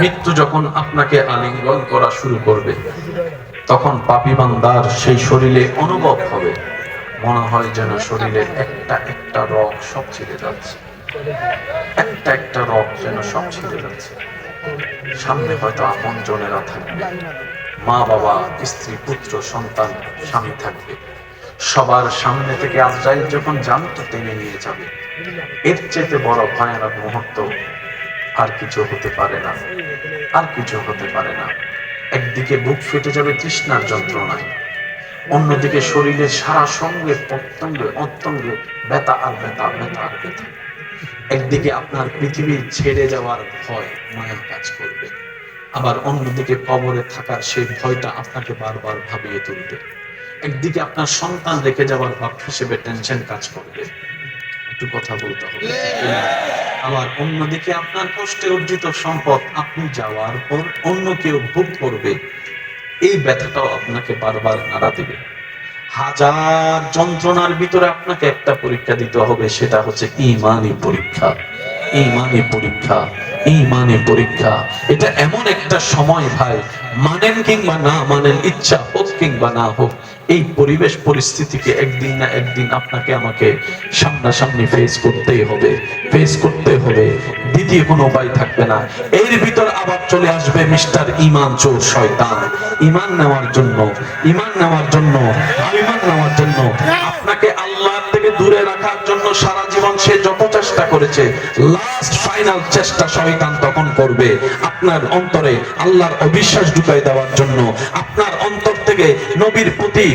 মৃত্যু যখন আপনাকে আলিঙ্গন করা শুরু করবে, তখন পাপি বান্দার সেই শরীরে অনুভব হবে। মনে হয় যেন শরীরের একটা একটা রগ সব ছিঁড়ে যাচ্ছে। একটা একটা রগ যেন সব ছিঁড়ে যাচ্ছে। সামনে হয়তো আপন জনেরা থাকবে। মা বাবা, স্ত্রী, পুত্র, সন্তান, স্বামী থাকবে। সবার সামনে থেকে আজরাইল যখন জানত টেনে নিয়ে যাবে, এর চেয়ে বড় ভয়ানক মুহূর্ত আর কিছু হতে পারে না। আর কিছু হতে পারে না। একদিকে বুক ফেটে যাবে তৃষ্ণার যন্ত্রণায়। অন্যদিকে শরীরের সারা সঙ্গে প্রত্যঙ্গে অত্যঙ্গে ব্যথা আর ব্যথা ব্যথা আর ব্যথা। একদিকে আপনার পৃথিবী ছেড়ে যাওয়ার ভয় মায়া কাজ করবে। আবার অন্যদিকে কবরে থাকার সেই ভয়টা আপনাকে বারবার ভাবিয়ে তুলবে। একদিকে আপনার সন্তান রেখে যাওয়ার ভাব হিসেবে টেনশন কাজ করবে। একটু কথা বলতে হবে। আবার অন্যদিকে আপনার কষ্টে অর্জিত সম্পদ আপনি যাওয়ার পর অন্য কেউ ভোগ করবে। এই ব্যথাটাও আপনাকে বারবার নাড়া দেবে। হাজার যন্ত্রণার ভিতরে আপনাকে একটা পরীক্ষা দিতে হবে, সেটা হচ্ছে ইমানি পরীক্ষা। ইমানি পরীক্ষা ইমানি পরীক্ষা। এটা এমন একটা সময় ভাই, মানেন কিংবা না মানেন, ইচ্ছা হোক কিংবা না হোক এই পরিবেশ পরিস্থিতিকে একদিন না একদিন আপনাকে আমাকে সামনাসামনি ফেস করতেই হবে। ফেস করতে হবে দ্বিতীয় কোনো উপায় থাকবে না। এর ভিতর আবার চলে আসবে মিস্টার ইমান চোর শয়তান। ইমান নেওয়ার জন্য ইমান নেওয়ার জন্য ইমান নেওয়ার জন্য আপনাকে আল্লাহ থেকে দূরে রাখার জন্য সারা জীবন সে যত চেষ্টা করেছে লাস্ট ফাইনাল চেষ্টা শয়তান তখন করবে। আপনার অন্তরে আল্লাহর অবিশ্বাস ঢুকাই দেওয়ার জন্য, আপনার অন্তর থেকে নবীর প্রতি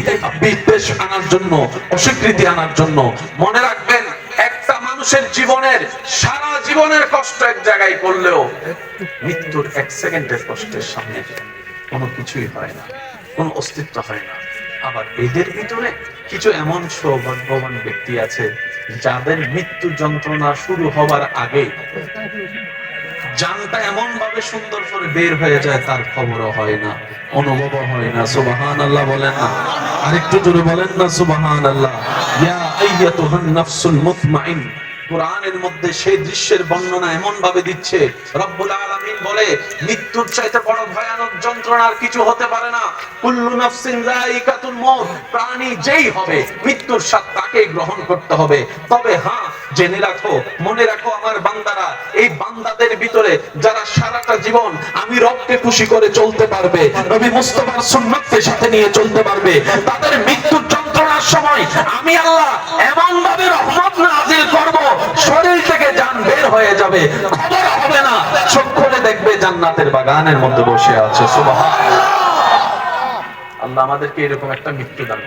বিদ্বেষ আনার জন্য, অস্বীকৃতি আনার জন্য। মনে রাখবেন, একটা মানুষের জীবনের, সারা জীবনের কষ্ট এক জায়গায় করলেও মৃত্যুর এক সেকেন্ডের কষ্টের সামনে কোনো কিছুই হয় না, কোনো অস্তিত্ব হয় না। আবার এদের ভিতরে কিছু এমন সৌভাগ্যবান ব্যক্তি আছে যাদের মৃত্যু যন্ত্রণা শুরু হবার আগে জানটা এমন ভাবে সুন্দর করে বের হয়ে যায়, তার খবরও হয় না অনুভব হয় না। সুবাহান আল্লাহ বলেন না। আরেকটু জোরে বলেন না সুবাহান আল্লাহ ইয়া আইয়াতুহান নাফসুল মুতমাইন। কোরআনের মধ্যে সেই দৃশ্যের বর্ণনা এমন ভাবে দিচ্ছে, রব্বুল আলামিন বলে, মৃত্যুর চাইতে বড় ভয়ানক যন্ত্রণার কিছু হতে পারে না। কুল্লু প্রাণী যেই হবে, মৃত্যুর স্বাদ তাকে গ্রহণ করতে হবে। তবে হ্যাঁ জেনে রাখো, মনে রাখো আমার বান্দারা, এই বান্দাদের ভিতরে যারা সারাটা জীবন আমি রবকে খুশি করে চলতে পারবে, নবী মুস্তাফার সুন্নাতকে সাথে নিয়ে চলতে পারবে, তাদের মৃত্যুর যন্ত্রণার সময় আমি আল্লাহ এমন ভাবে রহমত নাজিল করব শরীর থেকে জান বের হয়ে যাবে। হবে না। চোখ খুলে দেখবে জান্নাতের বাগানের মধ্যে বসে আছে। সুবহানাল্লাহ। আল্লাহ আমাদেরকে এরকম একটা মৃত্যু দান